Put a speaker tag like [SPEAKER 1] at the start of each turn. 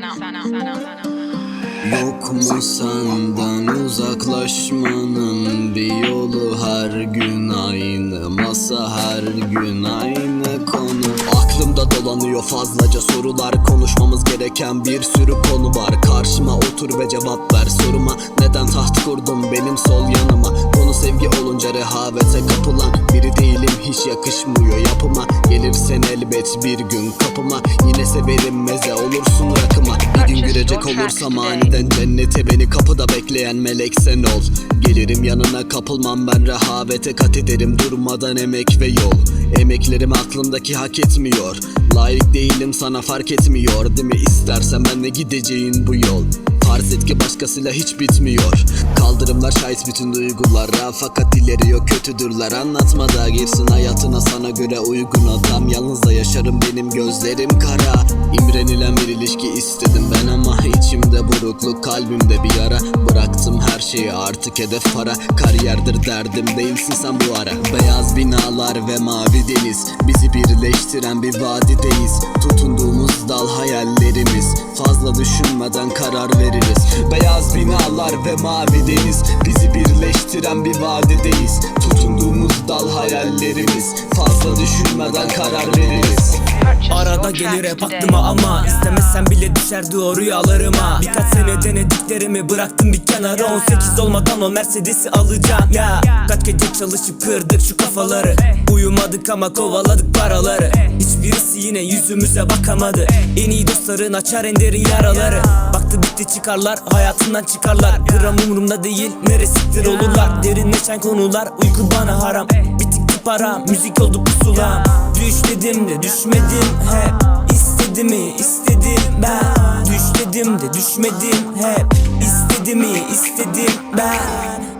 [SPEAKER 1] sana.
[SPEAKER 2] Senden uzaklaşmanın bir yolu? Her gün aynı masa her gün aynı konu. Aklımda dolanıyor fazlaca sorular. Konuşmamız gereken bir sürü konu var. Karşıma otur ve cevap ver soruma. Neden taht kurdun benim sol yanıma? Konu sevgi olunca rehavete kapılan biri değilim hiç yakışmıyor yapıma. Gelirsen elbet bir gün kapıma. Yine severim meze olursun rakıma. Bir gün girecek olursam aniden cennete beni kapıda bekleyen melek sen ol. Gelirim yanına kapılmam ben rehavete kat ederim. Durmadan emek ve yol. Emeklerim aklımdaki hak etmiyor. Layık değilim sana fark etmiyor Değil mi? İstersen benle gideceğin bu yol Farz et ki başkasıyla hiç bitmiyor. Kaldırımlar şahit bütün duygulara. Fakat ileriyor kötüdürler. Anlatma da girsin hayatına. Sana göre uygun adam. Yalnız da yaşarım benim gözlerim kara. İmrenilen bir ilişki istedim ben ama içimde burukluk kalbimde bir yara Bıraktım her şeyi artık hedef para. Kariyerdir derdim değilsin sen bu ara. Beyaz binalar ve mavi deniz. Bizi birleştiren bir vadideyiz Tutunduğumuz dal hayallerimiz Fazla düşünmeden karar veririz. Beyaz binalar ve mavi deniz Bizi birleştiren bir vadideyiz Tutunduğumuz dal hayallerimiz Fazla düşünmeden karar veririz.
[SPEAKER 3] Arada gelir hep aklıma ama istemesem bile düşerdi o rüyalarıma Birkaç sene denediklerimi bıraktım bir kenara. 18 olmadan o Mercedes'i alacağım. Ya Kaç gece çalışıp kırdık şu kafaları. Uyumadık ama kovaladık paraları. Hiçbirisi yine yüzümüze bakamadı. En iyi dostların açar en derin yaraları. Baktı bitti çıkarlar hayatından çıkarlar. Gram umurumda değil neresiktir olurlar. Derinleşen konular uyku bana haram. Bitikti para müzik oldu pusulam. Düş dedim de düşmedim hep. İstedi mi istedim ben. Düş dedim de düşmedim hep. İstedi mi istedim ben